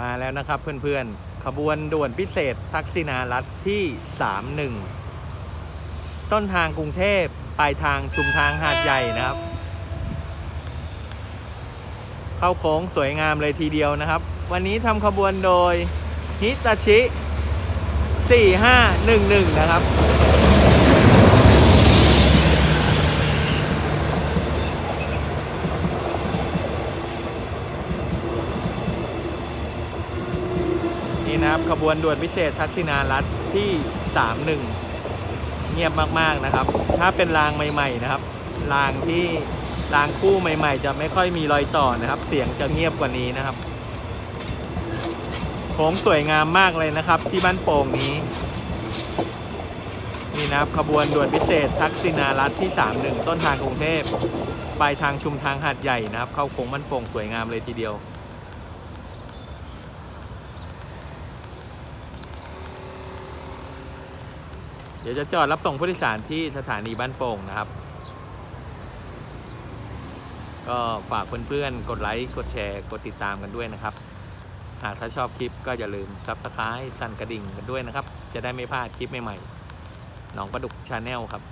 มาแล้วนะครับเพื่อนๆ ขบวนด่วนพิเศษทักษิณารัฐที่ 31 ต้นทางกรุงเทพปลายทางชุมทางหาดใหญ่นะครับ เข้าโค้งสวยงามเลยทีเดียวนะครับ วันนี้ทำขบวนโดยฮิตาชิ 4511 นะครับ นี่นะครับ ขบวนด่วนพิเศษทักษิณารัฐที่ 31 เงียบมากๆนะครับ ถ้าเป็นรางใหม่ ๆ นะครับ รางที่รางคู่ใหม่ ๆ จะไม่ค่อยมีรอยต่อนะครับ เสียงจะเงียบกว่านี้นะครับโค้งสวยงามมากเลยนะครับ ที่บ้านโป่งนี้ นี่นะครับ ขบวนด่วนพิเศษทักษิณารัฐที่ 31 ต้นทางกรุงเทพปลายทางชุมทางหาดใหญ่นะครับ เข้าโค้งบ้านโป่งสวยงามเลยทีเดียว เดี๋ยวจะจอดรับส่งผู้โดยสารที่สถานีบ้านโป่งนะครับ ก็ฝากเพื่อนๆ กดไลค์ กดแชร์ กดติดตามกันด้วยนะครับหากถ้าชอบคลิปก็อย่าลืมซับสไครต์สั่นกระดิ่งกันด้วยนะครับ จะได้ไม่พลาดคลิปใหม่ๆ น้องประดุกชาแนลครับ